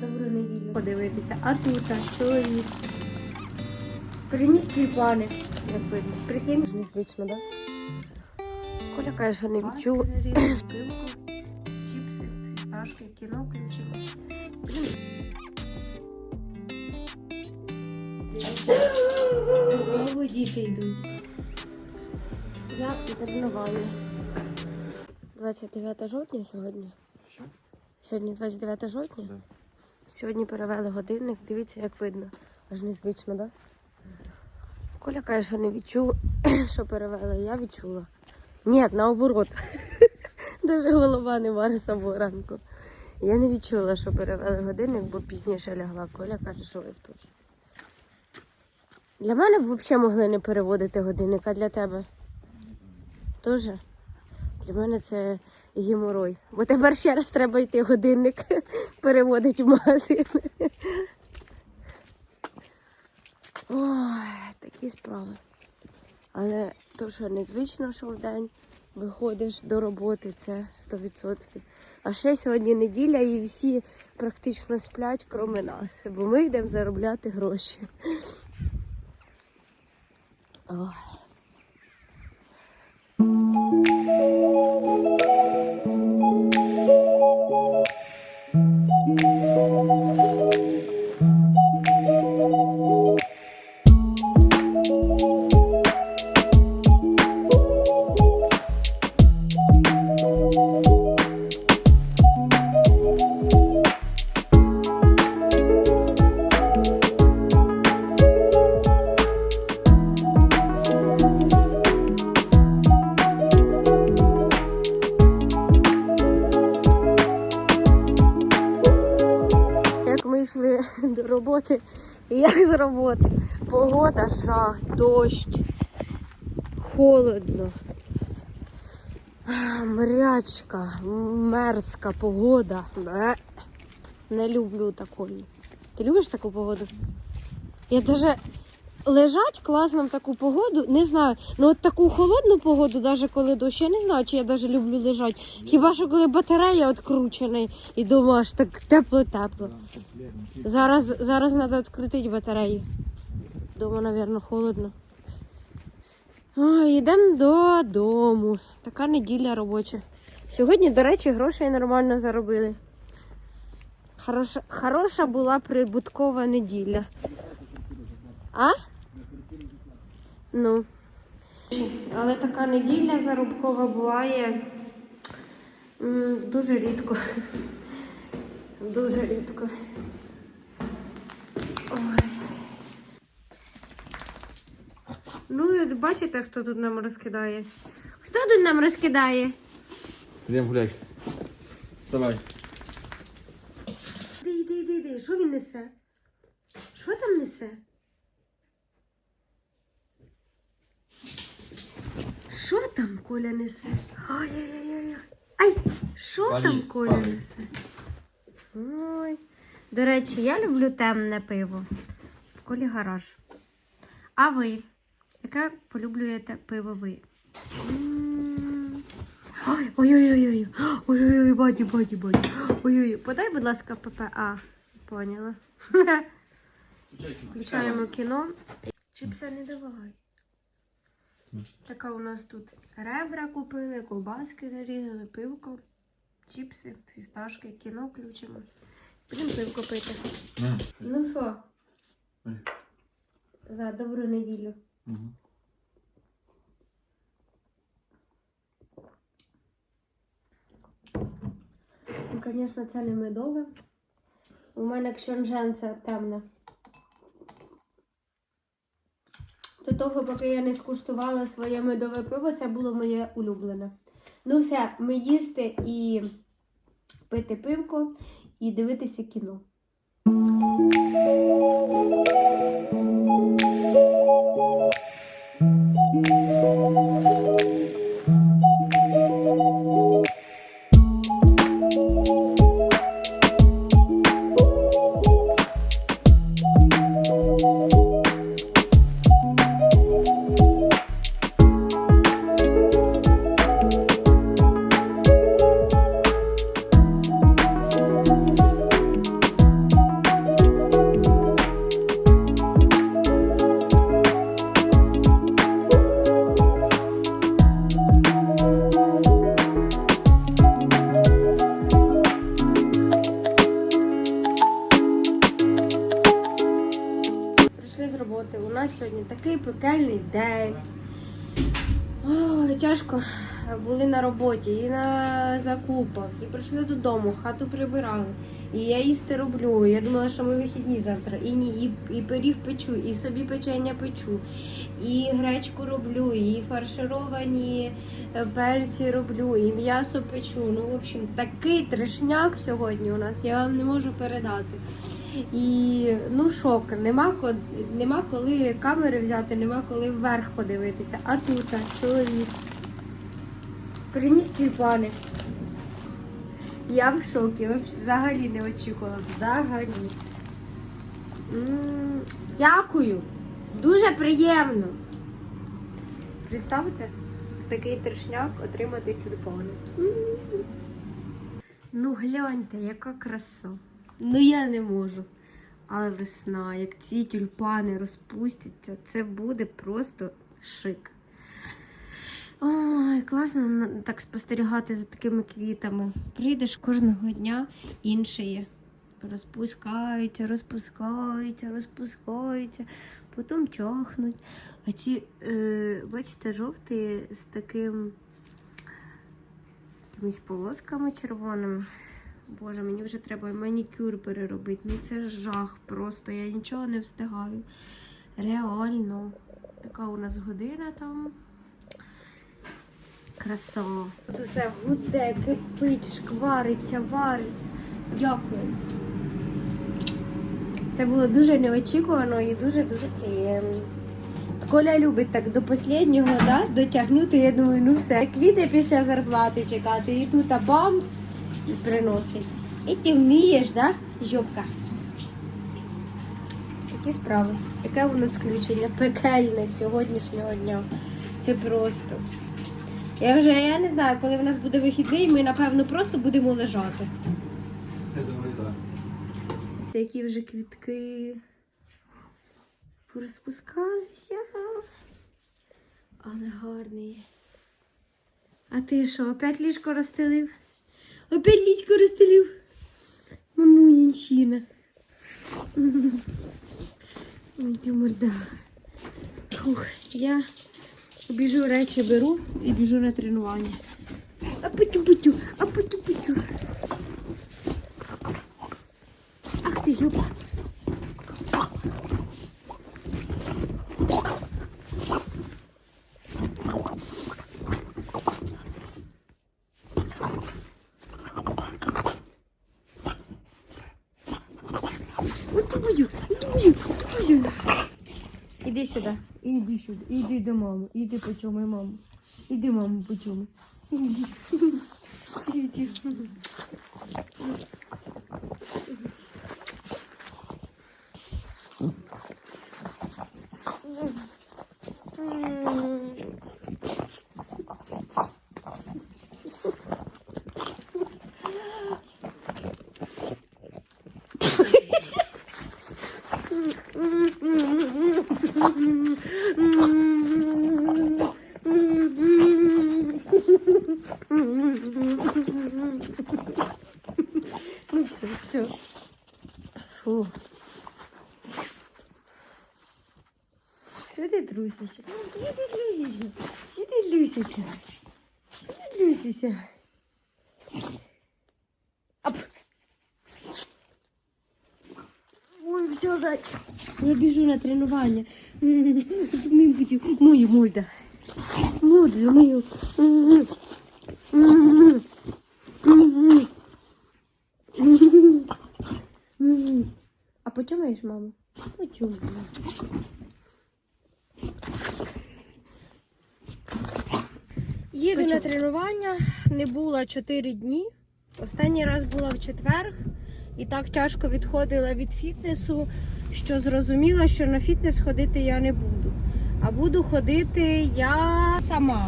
добру неділю. Подивитися. А тут а, чоловік. Приніс тюльпани, як видно. Прикинь, ж незвично, так? Да? Коля каже, що не відчув. Пивко, чіпси, фісташки, кіно включимо. Знову діти йдуть. Я і тренування. 29 жовтня сьогодні. Сьогодні 29 жовтня. Да. Сьогодні перевели годинник. Дивіться, як видно. Аж незвично, так? Да? Коля каже, що не відчув, що перевели. Я відчула. Ні, наоборот. Даже голова не варить самого ранку. Я не відчула, що перевели годинник, бо пізніше лягла. Коля каже, що виспався. Для мене б взагалі могли не переводити годинник, а для тебе? Тоже? Для мене це геморой. Бо тепер ще раз треба йти годинник переводити в магазин. Ой, такі справи. Але то, що незвично, що в день виходиш до роботи, це 100%. А ще сьогодні неділя і всі практично сплять, крім нас, бо ми йдемо заробляти гроші. Ой. Роботи, як з роботи. Погода жах, дощ, холодно, мрячка, мерзка погода. Не люблю такої. Ти любиш таку погоду? Я даже лежать класно в таку погоду, не знаю. Ну от таку холодну погоду, навіть коли дощ, я не знаю, чи я навіть люблю лежати. Хіба що коли батарея відкручена і дома аж так тепло-тепло. Зараз, зараз треба відкрутити батарею. Дома, мабуть, холодно. Ой, йдемо додому. Така неділя робоча. Сьогодні, до речі, грошей нормально заробили. Хороша, хороша була прибуткова неділя. А? Ну. Але така неділя заробкова буває дуже рідко. Дуже рідко. Ой. Ну, і от бачите, хто тут нам розкидає? Хто тут нам розкидає? Йдемо гуляти. Вставай. Іди, іди, іди, іди. Що він несе? Що там несе? Що там Коля несе? Ай-яй-яй-яй. Ай, що там Коля спали. несе? Ой. До речі, я люблю темне пиво. В колі гараж. А ви? Яке полюблюєте пиво ви? Ой, Ой-ой-ой. Ой-ой-ой, баді, баді, баді. Ой-ой, подай, будь ласка, ППА. Поняла. Включаємо кіно. Чіпса не давай. Така у нас тут ребра купили, колбаски нарізали, пивко, чіпси, фісташки, кіно включимо. Будемо пивко пити. Ну що? За добру неділю. Мгм. Ну, звісно, це не медове. У мене кшенжен це темне. До того, поки я не скуштувала своє медове пиво, це було моє улюблене. Ну все, ми їсти і пити пивко і дивитися кіно. День. Ой, тяжко. Були на роботі і на закупах, і прийшли додому, хату прибирали. І я їсти роблю. Я думала, що ми вихідні завтра. І ні, і, і пиріг печу, і собі печення печу, і гречку роблю, і фаршировані е, перці роблю, і м'ясо печу. Ну, в общем, такий трешняк сьогодні у нас, я вам не можу передати. І ну шок, нема, нема коли камери взяти, нема коли вверх подивитися. А тут чоловік. Приніс тюльпани. Я в шокі, взагалі не очікувала. Взагалі. Дякую. Дуже приємно. Представте, в такий трешняк отримати тюльпани. Ну гляньте, яка краса. Ну я не можу. Але весна, як ці тюльпани розпустяться, це буде просто шик. Ой, класно так спостерігати за такими квітами. Прийдеш кожного дня інше є. Розпускаються, розпускаються, розпускаються, потім чахнуть. А ці, е, бачите, жовті з таким якимись полосками червоними. Боже, мені вже треба манікюр переробити. Ну це жах просто. Я нічого не встигаю. Реально. Така у нас година там. Краса. Тут усе гуде, кипить, шквариться, варить. Дякую. Це було дуже неочікувано і дуже-дуже приємно. Коля любить так до останнього да, дотягнути. Я думаю, ну все, квіти після зарплати чекати. І тут а приносить. І ти вмієш, да, Жопка? Такі справи. У нас включення пекельне з сьогоднішнього дня. Це просто. Я вже я не знаю, коли в нас буде вихідний, ми напевно просто будемо лежати. Я думаю, так. Це які вже квітки порозпускалися. Але гарний. А ти що, опять ліжко розстелив? Опять ліжко розстелив? Мамунінщина. Ой, ти морда. Фух, я біжу речі беру і біжу на тренування. А путю-путю, а путю-путю. Ах ти жопа. От ти будь, от ти будь, от ти будь. Іди сюди. Іди сюди. Іди до мами. Іди почуми маму. Іди маму почуми. Іди. Іди. Ну все, все. Фу. Що ти трусишся? Що ти трусишся? Що ти трусишся? Що ти трусишся? Ап. Все, зай. Я біжу на тренування. Мою морда. Морду мою. А по маму? По чому? Їду на тренування, не була 4 дні. Останній раз була в четвер і так тяжко відходила від фітнесу, що зрозуміла, що на фітнес ходити я не буду. А буду ходити я сама.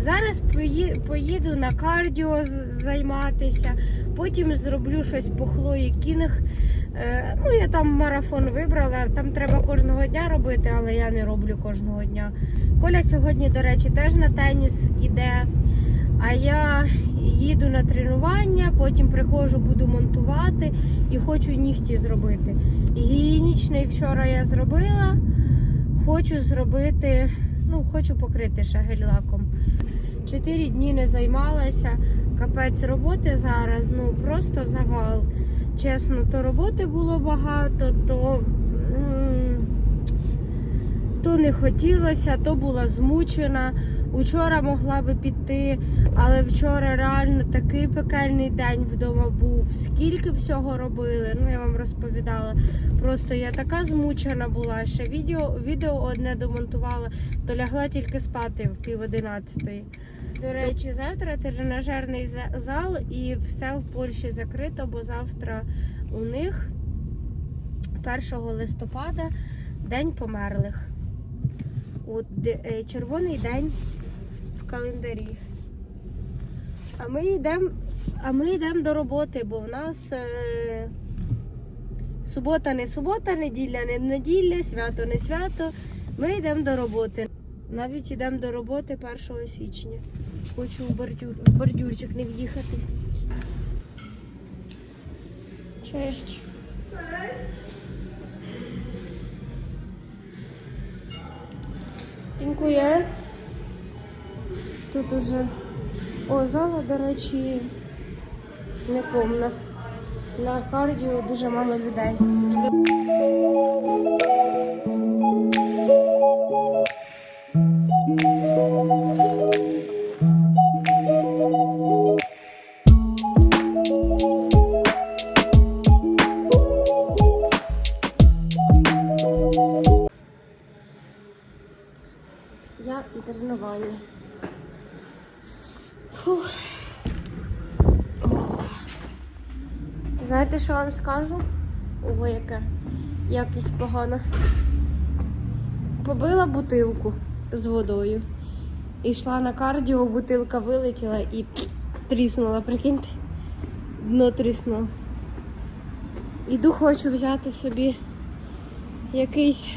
Зараз поїду на кардіо займатися, потім зроблю щось по Хлої Кінг. Е, ну, я там марафон вибрала, там треба кожного дня робити, але я не роблю кожного дня. Коля сьогодні, до речі, теж на теніс іде. А я їду на тренування, потім приходжу, буду монтувати і хочу нігті зробити. Гігієнічний вчора я зробила. Хочу зробити, ну, хочу покрити ще гель-лаком. Чотири дні не займалася. Капець роботи зараз, ну просто завал. Чесно, то роботи було багато, то, то не хотілося, то була змучена. Учора могла би піти, але вчора реально такий пекельний день вдома був. Скільки всього робили, ну я вам розповідала. Просто я така змучена була. Ще відео, відео одне домонтувала, то лягла тільки спати в пів одинадцятої. До речі, завтра тренажерний за- зал і все в Польщі закрито, бо завтра у них 1 листопада День померлих. От е, червоний день календарі. А ми йдемо, а ми йдемо до роботи, бо в нас е, субота не субота, неділя не неділя, свято не свято. Ми йдемо до роботи. Навіть йдемо до роботи 1 січня. Хочу у бордюр, в бордюрчик не в'їхати. Честь. Дякую. Тут уже о, зала, до речі, не повна. На кардіо дуже мало людей. Скажу? Ого, яка якість погана. Побила бутилку з водою. І йшла на кардіо, бутилка вилетіла і тріснула, прикиньте. Дно тріснуло. Іду хочу взяти собі якийсь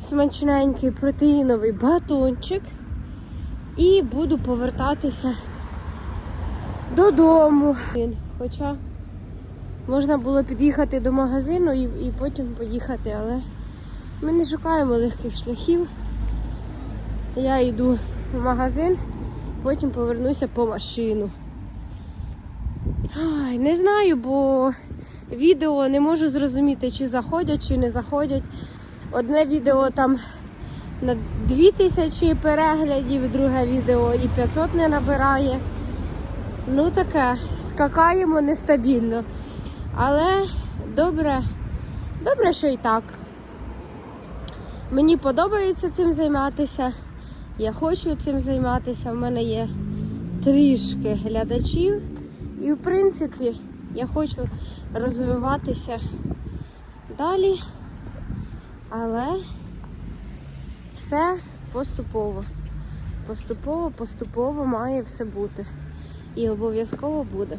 смачненький протеїновий батончик і буду повертатися додому. Хоча можна було під'їхати до магазину і, і потім поїхати, але ми не шукаємо легких шляхів. Я йду в магазин, потім повернуся по машину. Ай, не знаю, бо відео не можу зрозуміти, чи заходять, чи не заходять. Одне відео там на 2000 переглядів, друге відео і 500 не набирає. Ну таке, скакаємо нестабільно. Але добре, добре, що і так. Мені подобається цим займатися. Я хочу цим займатися. В мене є трішки глядачів. І в принципі я хочу розвиватися далі. Але все поступово. Поступово, поступово має все бути. І обов'язково буде.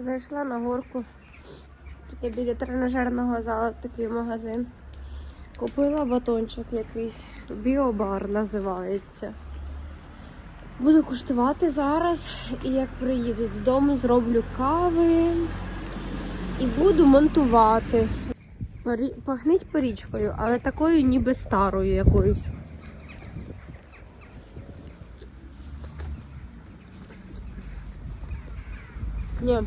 Зайшла на горку. Таке біля тренажерного залу такий магазин. Купила батончик якийсь. Біобар називається. Буду куштувати зараз. І як приїду додому, зроблю кави і буду монтувати. Парі... Пахнить парічкою, але такою ніби старою якоюсь. Ні.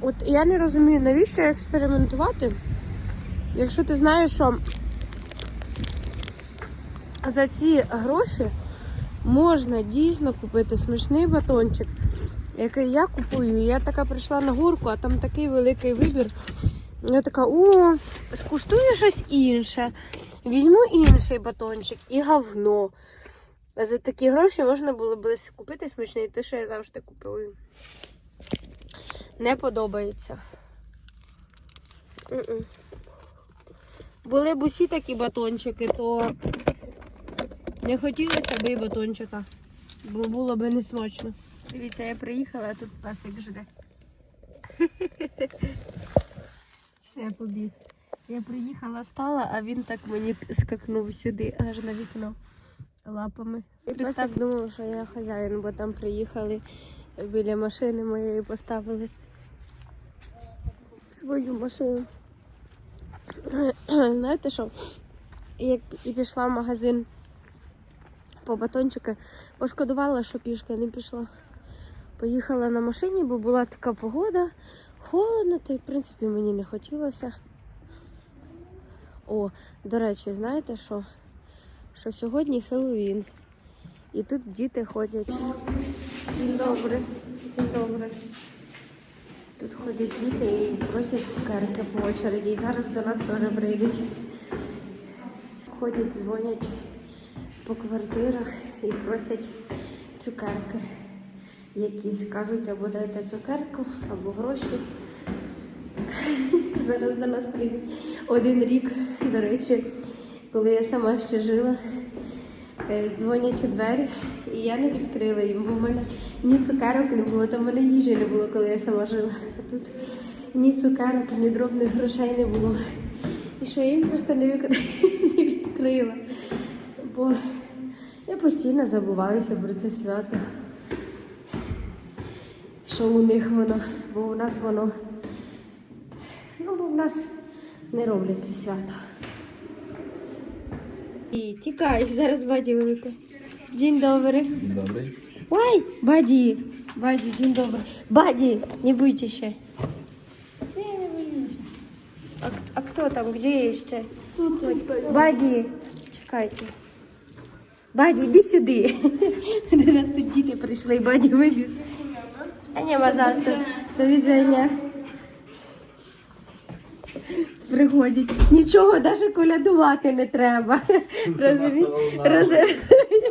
От я не розумію, навіщо експериментувати, якщо ти знаєш, що за ці гроші можна дійсно купити смачний батончик, який я купую. Я така прийшла на горку, а там такий великий вибір. Я така, о, скуштую щось інше. Візьму інший батончик і говно. А за такі гроші можна було б купити смачний, те, що я завжди купую. Не подобається. М-м. Були б усі такі батончики, то не хотілося б і батончика, бо було б не смачно. Дивіться, я приїхала, а тут песик жде. Все, побіг. Я приїхала, стала, а він так мені скакнув сюди, аж на вікно лапами. І песик думав, що я хазяїн, бо там приїхали біля машини моєї поставили свою машину. Знаєте що? Як і пішла в магазин по батончики, пошкодувала, що пішки не пішла. Поїхала на машині, бо була така погода, холодно, та й в принципі мені не хотілося. О, до речі, знаєте що? Що сьогодні Хеллоуін. І тут діти ходять. День добре, день добре. Тут ходять діти і просять цукерки по очереді. І зараз до нас теж прийдуть. Ходять, дзвонять по квартирах і просять цукерки. Якісь кажуть, або дайте цукерку, або гроші. Зараз до нас прийдуть. Один рік, до речі, коли я сама ще жила, е, дзвонять у двері, і я не відкрила їм, бо в мене ні цукерок не було, там в мене їжі не було, коли я сама жила. А тут ні цукерок, ні дробних грошей не було. І що я їм просто не, відкрила. Бо я постійно забуваюся про це свято. Що у них воно, бо у нас воно. Ну, бо в нас не роблять це свято. І тікай, зараз баді велика. День добрий. Добрий. Ой, Бади, Бади, день добрый. Бади, не будьте ще. А, а хто там, где еще? Баді, чекайте. Баді, іди сюди. До нас тут діти прийшли, Баді вибіг. А не мазаться. До відзення. Приходять. Нічого навіть колядувати не треба. Розумієш? Розумієш?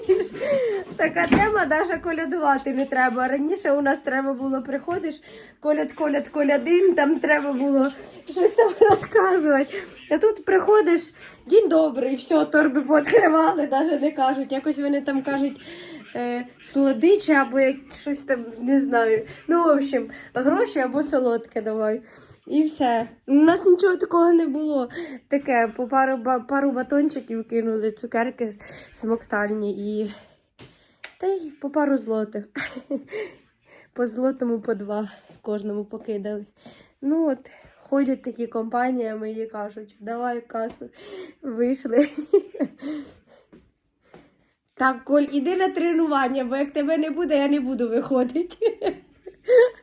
Така тема, навіть колядувати не треба. Раніше у нас треба було приходиш, коляд, коляд, колядин, там треба було щось там розказувати. А тут приходиш, день добрий, все, торби пооткривали, навіть не кажуть. Якось вони там кажуть е, солодиче або як щось там, не знаю. Ну, в общем, гроші або солодке давай. І все. У нас нічого такого не було. Таке, по пару, пару батончиків кинули, цукерки смоктальні і. Та й по пару злотих. По злотому по два кожному покидали. Ну от, ходять такі компаніями і кажуть, давай в касу. Вийшли. Так, Коль, іди на тренування, бо як тебе не буде, я не буду виходити.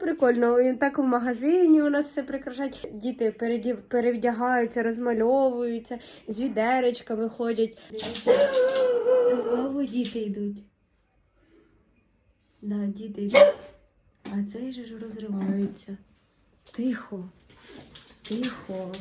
Прикольно. І так в магазині у нас все прикрашають. Діти перевдягаються, розмальовуються, з відеречками ходять. Знову діти йдуть. Да, діти йдуть. А цей же ж розривається. Тихо. Тихо.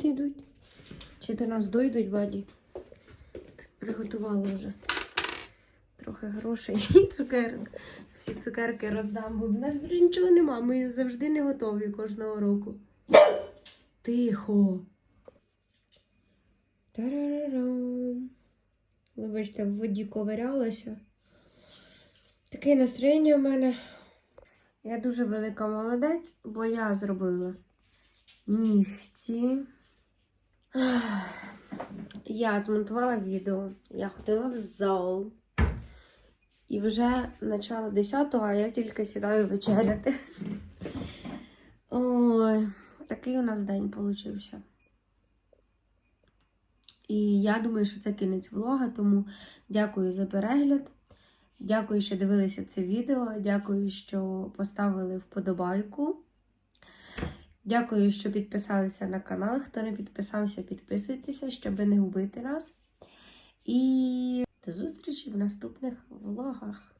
Діти йдуть. Чи до нас дойдуть, баді? Тут приготувала вже трохи грошей і цукерок. Всі цукерки роздам, бо в нас вже нічого нема. Ми завжди не готові кожного року. Тихо. Вибачте, в воді ковирялася. Таке настроєння в мене. Я дуже велика молодець, бо я зробила нігті. Я змонтувала відео, я ходила в зал. І вже начало 10-го, а я тільки сідаю вечеряти. Ой, такий у нас день получився. І я думаю, що це кінець влога, тому дякую за перегляд. Дякую, що дивилися це відео. Дякую, що поставили вподобайку. Дякую, що підписалися на канал. Хто не підписався, підписуйтеся, щоб не губити нас. І до зустрічі в наступних влогах.